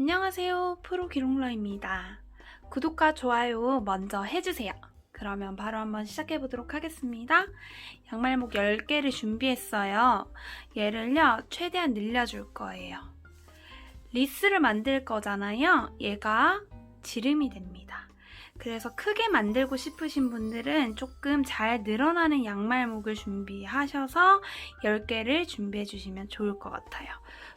안녕하세요. 프로 기록러입니다. 구독과 좋아요 먼저 해주세요. 그러면 바로 한번 시작해 보도록 하겠습니다. 양말목 10개를 준비했어요. 얘를요, 최대한 늘려줄 거예요. 리스를 만들 거잖아요. 얘가 지름이 됩니다. 그래서 크게 만들고 싶으신 분들은 조금 잘 늘어나는 양말목을 준비하셔서 10개를 준비해 주시면 좋을 것 같아요.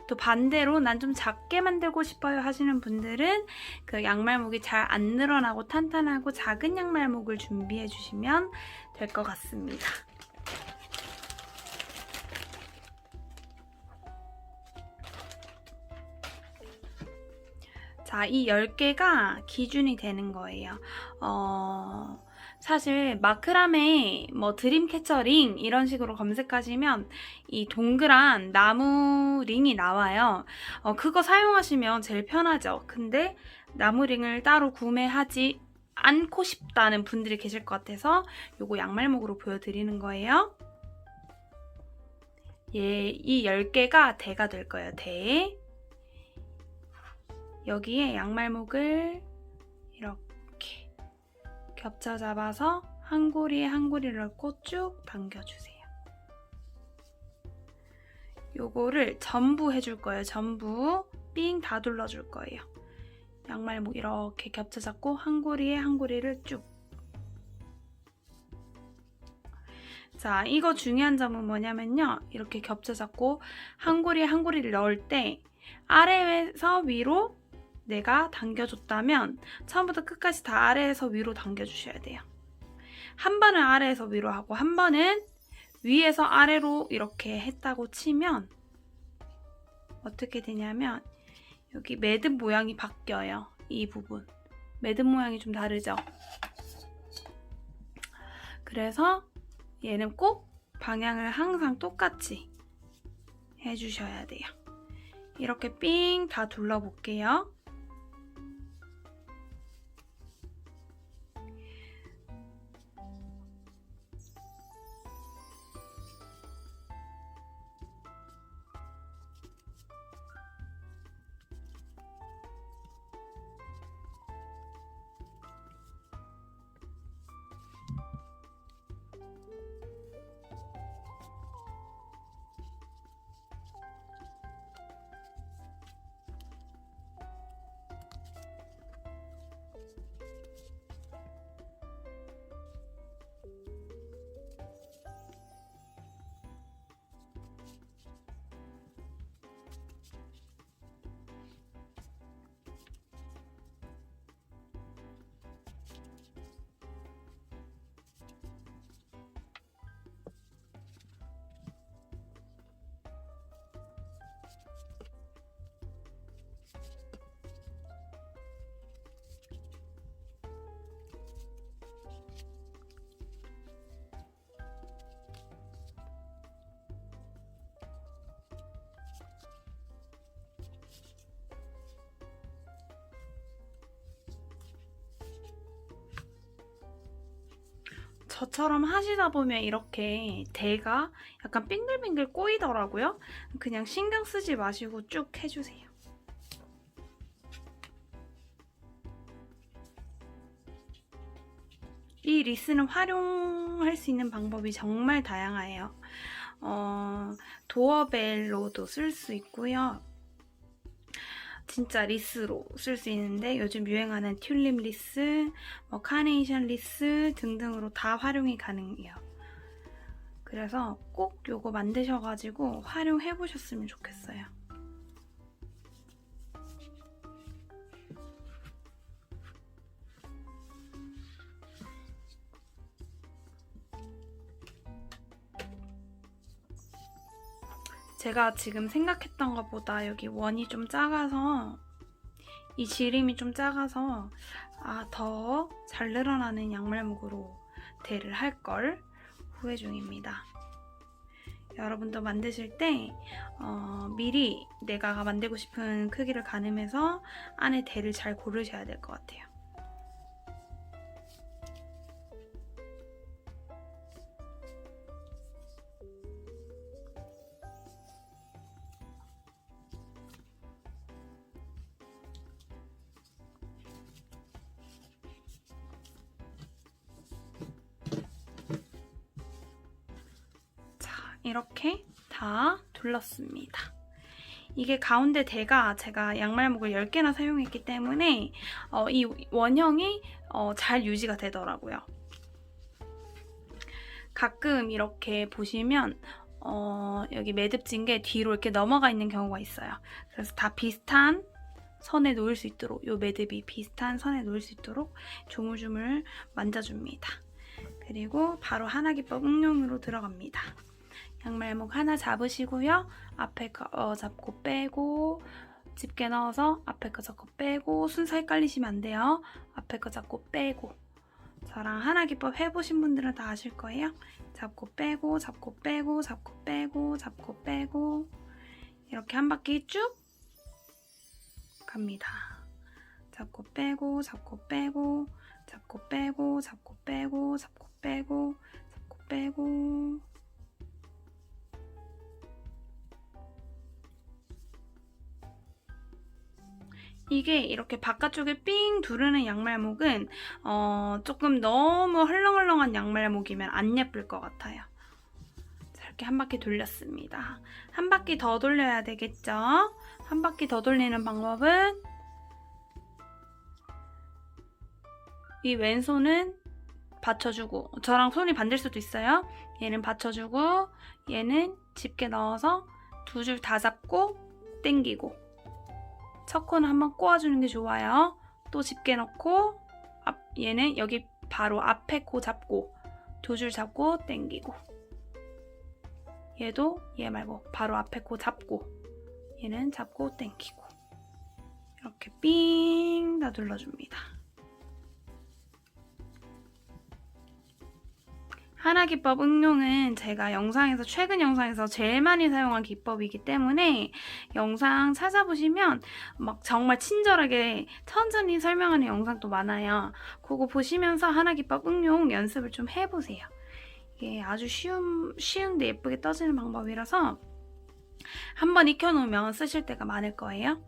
또 반대로 난 좀 작게 만들고 싶어요 하시는 분들은 그 양말목이 잘 안 늘어나고 탄탄하고 작은 양말목을 준비해 주시면 될 것 같습니다. 자, 이 10개가 기준이 되는 거예요. 어, 사실 마크라메, 뭐 드림캐쳐 링 이런 식으로 검색하시면 이 동그란 나무 링이 나와요. 어, 그거 사용하시면 제일 편하죠. 근데 나무 링을 따로 구매하지 않고 싶다는 분들이 계실 것 같아서 요거 양말목으로 보여드리는 거예요. 예, 이 10개가 대가 될 거예요. 대. 여기에 양말목을 이렇게 겹쳐 잡아서 한 고리에 한 고리를 넣고 쭉 당겨주세요. 요거를 전부 해줄 거예요. 전부 삥 다 둘러줄 거예요. 양말목 이렇게 겹쳐 잡고 한 고리에 한 고리를 쭉. 자, 이거 중요한 점은 뭐냐면요. 이렇게 겹쳐 잡고 한 고리에 한 고리를 넣을 때 아래에서 위로 내가 당겨줬다면 처음부터 끝까지 다 아래에서 위로 당겨주셔야 돼요. 한 번은 아래에서 위로 하고 한 번은 위에서 아래로 이렇게 했다고 치면 어떻게 되냐면 여기 매듭 모양이 바뀌어요. 이 부분. 매듭 모양이 좀 다르죠? 그래서 얘는 꼭 방향을 항상 똑같이 해주셔야 돼요. 이렇게 삥 다 둘러볼게요. 저처럼 하시다 보면 이렇게 대가 약간 빙글빙글 꼬이더라고요. 그냥 신경 쓰지 마시고 쭉 해주세요. 이 리스는 활용할 수 있는 방법이 정말 다양해요. 어, 도어벨로도 쓸 수 있고요. 진짜 리스로 쓸 수 있는데 요즘 유행하는 튤립 리스, 뭐 카네이션 리스 등등으로 다 활용이 가능해요. 그래서 꼭 요거 만드셔가지고 활용해 보셨으면 좋겠어요. 제가 지금 생각했던 것보다 여기 원이 좀 작아서 이 지름이 좀 작아서 아, 더 잘 늘어나는 양말목으로 대를 할 걸 후회 중입니다. 여러분도 만드실 때 어, 미리 내가 만들고 싶은 크기를 가늠해서 안에 대를 잘 고르셔야 될 것 같아요. 이렇게 다 둘렀습니다. 이게 가운데 대가 제가 양말목을 10개나 사용했기 때문에 어, 이 원형이 어, 잘 유지가 되더라고요. 가끔 이렇게 보시면 어, 여기 매듭진 게 뒤로 이렇게 넘어가 있는 경우가 있어요. 그래서 다 비슷한 선에 놓을 수 있도록 이 매듭이 비슷한 선에 놓을 수 있도록 조물조물 만져줍니다. 그리고 바로 하나기법 응용으로 들어갑니다. 양말목 하나 잡으시고요. 앞에 거 어, 잡고 빼고 집게 넣어서 앞에 거 잡고 빼고 순서 헷갈리시면 안 돼요. 앞에 거 잡고 빼고 저랑 하나 기법 해보신 분들은 다 아실 거예요. 잡고 빼고 잡고 빼고 잡고 빼고 잡고 빼고 이렇게 한 바퀴 쭉 갑니다. 잡고 빼고 잡고 빼고 잡고 빼고 잡고 빼고 잡고 빼고 잡고 빼고 이게 이렇게 바깥쪽에 삥 두르는 양말목은 어, 조금 너무 헐렁헐렁한 양말목이면 안 예쁠 것 같아요. 자, 이렇게 한 바퀴 돌렸습니다. 한 바퀴 더 돌려야 되겠죠? 한 바퀴 더 돌리는 방법은 이 왼손은 받쳐주고 저랑 손이 반댈 수도 있어요. 얘는 받쳐주고 얘는 집게 넣어서 두 줄 다 잡고 당기고 첫 코는 한번 꼬아주는 게 좋아요. 또 집게 넣고 앞, 얘는 여기 바로 앞에 코 잡고 두 줄 잡고 당기고 얘도 얘 말고 바로 앞에 코 잡고 얘는 잡고 당기고 이렇게 삥다 눌러줍니다. 하나 기법 응용은 제가 영상에서 최근 영상에서 제일 많이 사용한 기법이기 때문에 영상 찾아보시면 막 정말 친절하게 천천히 설명하는 영상도 많아요. 그거 보시면서 하나 기법 응용 연습을 좀 해보세요. 이게 아주 쉬운, 쉬운데 예쁘게 떠지는 방법이라서 한번 익혀놓으면 쓰실 때가 많을 거예요.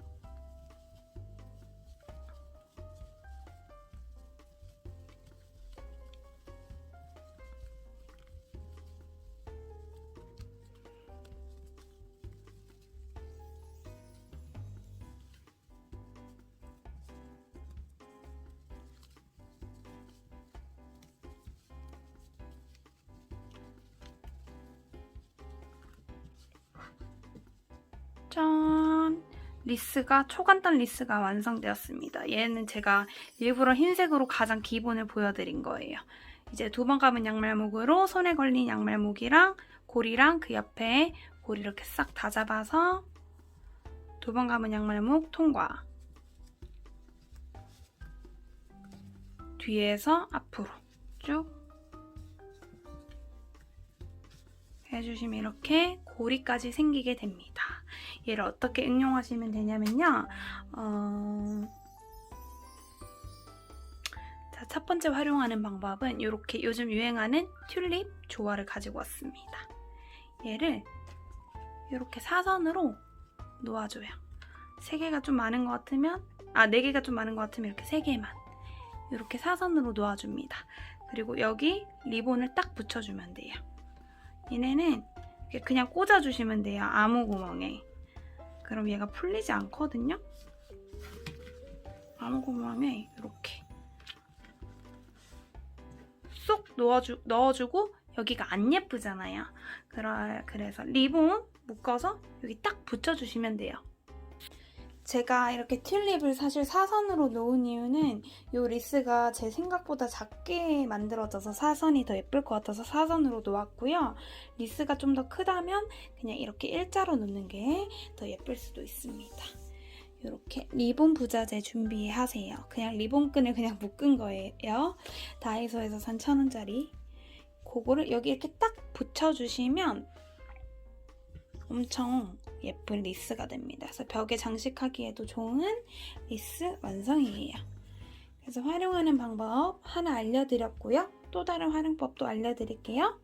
짠! 리스가 초간단 리스가 완성되었습니다. 얘는 제가 일부러 흰색으로 가장 기본을 보여드린 거예요. 이제 두 번 감은 양말목으로 손에 걸린 양말목이랑 고리랑 그 옆에 고리 이렇게 싹 다 잡아서 두 번 감은 양말목 통과. 뒤에서 앞으로 쭉 해주시면 이렇게 고리까지 생기게 됩니다. 얘를 어떻게 응용하시면 되냐면요. 어... 자, 첫 번째 활용하는 방법은 이렇게 요즘 유행하는 튤립 조화를 가지고 왔습니다. 얘를 이렇게 사선으로 놓아줘요. 세 개가 좀 많은 것 같으면 아, 네 개가 좀 많은 것 같으면 이렇게 세 개만 이렇게 사선으로 놓아줍니다. 그리고 여기 리본을 딱 붙여주면 돼요. 얘네는 그냥 꽂아주시면 돼요. 아무 구멍에. 그럼 얘가 풀리지 않거든요. 아무 구멍에 이렇게 쏙 넣어주, 넣어주고 여기가 안 예쁘잖아요. 그러, 그래서 리본 묶어서 여기 딱 붙여주시면 돼요. 제가 이렇게 튤립을 사실 사선으로 놓은 이유는 이 리스가 제 생각보다 작게 만들어져서 사선이 더 예쁠 것 같아서 사선으로 놓았고요. 리스가 좀 더 크다면 그냥 이렇게 일자로 놓는 게 더 예쁠 수도 있습니다. 이렇게 리본 부자재 준비하세요. 그냥 리본끈을 그냥 묶은 거예요. 다이소에서 산 천원짜리. 그거를 여기 이렇게 딱 붙여주시면 엄청 예쁜 리스가 됩니다. 그래서 벽에 장식하기에도 좋은 리스 완성이에요. 그래서 활용하는 방법 하나 알려드렸고요. 또 다른 활용법도 알려드릴게요.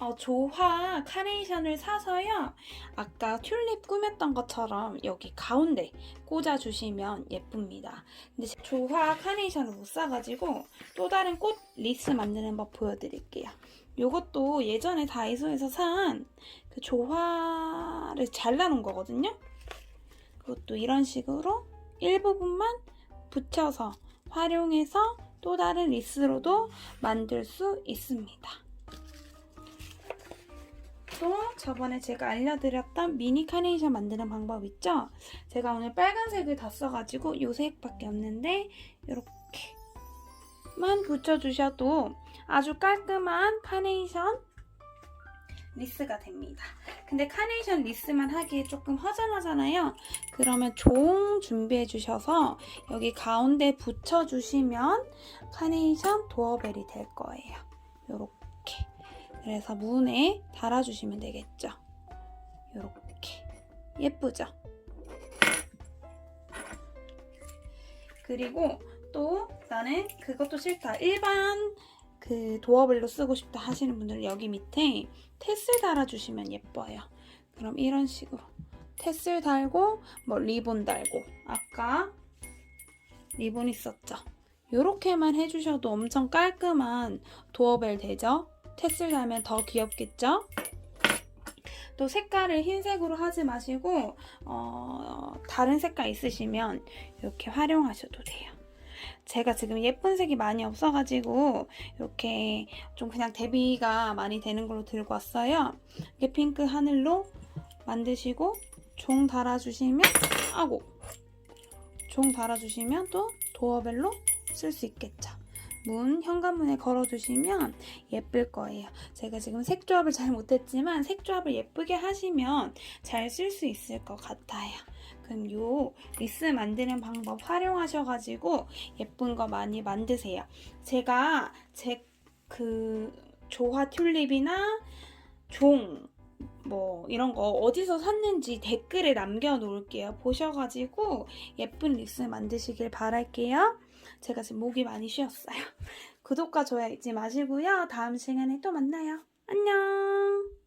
어, 조화 카네이션을 사서요. 아까 튤립 꾸몄던 것처럼 여기 가운데 꽂아주시면 예쁩니다. 근데 조화 카네이션을 못 사가지고 또 다른 꽃 리스 만드는 법 보여드릴게요. 요것도 예전에 다이소에서 산 그 조화를 잘라놓은 거거든요. 그것도 이런 식으로 일부분만 붙여서 활용해서 또 다른 리스로도 만들 수 있습니다. 또 저번에 제가 알려드렸던 미니 카네이션 만드는 방법 있죠? 제가 오늘 빨간색을 다 써가지고 요 색밖에 없는데 이렇게만 붙여주셔도 아주 깔끔한 카네이션 리스가 됩니다. 근데 카네이션 리스만 하기에 조금 허전하잖아요. 그러면 종 준비해 주셔서 여기 가운데 붙여주시면 카네이션 도어벨이 될 거예요. 요렇게. 그래서 문에 달아주시면 되겠죠. 요렇게. 예쁘죠? 그리고 또 나는 그것도 싫다. 일반 그 도어벨로 쓰고 싶다 하시는 분들은 여기 밑에 테슬 달아주시면 예뻐요. 그럼 이런 식으로 테슬 달고 뭐 리본 달고 아까 리본 있었죠? 이렇게만 해주셔도 엄청 깔끔한 도어벨 되죠? 테슬 달면 더 귀엽겠죠? 또 색깔을 흰색으로 하지 마시고 어, 다른 색깔 있으시면 이렇게 활용하셔도 돼요. 제가 지금 예쁜 색이 많이 없어가지고 이렇게 좀 그냥 대비가 많이 되는 걸로 들고 왔어요. 이게 핑크 하늘로 만드시고 종 달아주시면 아고 종 달아주시면 또 도어벨로 쓸 수 있겠죠. 문 현관문에 걸어두시면 예쁠 거예요. 제가 지금 색 조합을 잘 못했지만 색 조합을 예쁘게 하시면 잘 쓸 수 있을 것 같아요. 그럼 요 리스 만드는 방법 활용하셔가지고 예쁜 거 많이 만드세요. 제가 제 그 조화 튤립이나 종 뭐 이런 거 어디서 샀는지 댓글에 남겨놓을게요. 보셔가지고 예쁜 리스 만드시길 바랄게요. 제가 지금 목이 많이 쉬었어요. 구독과 좋아요 잊지 마시고요. 다음 시간에 또 만나요. 안녕!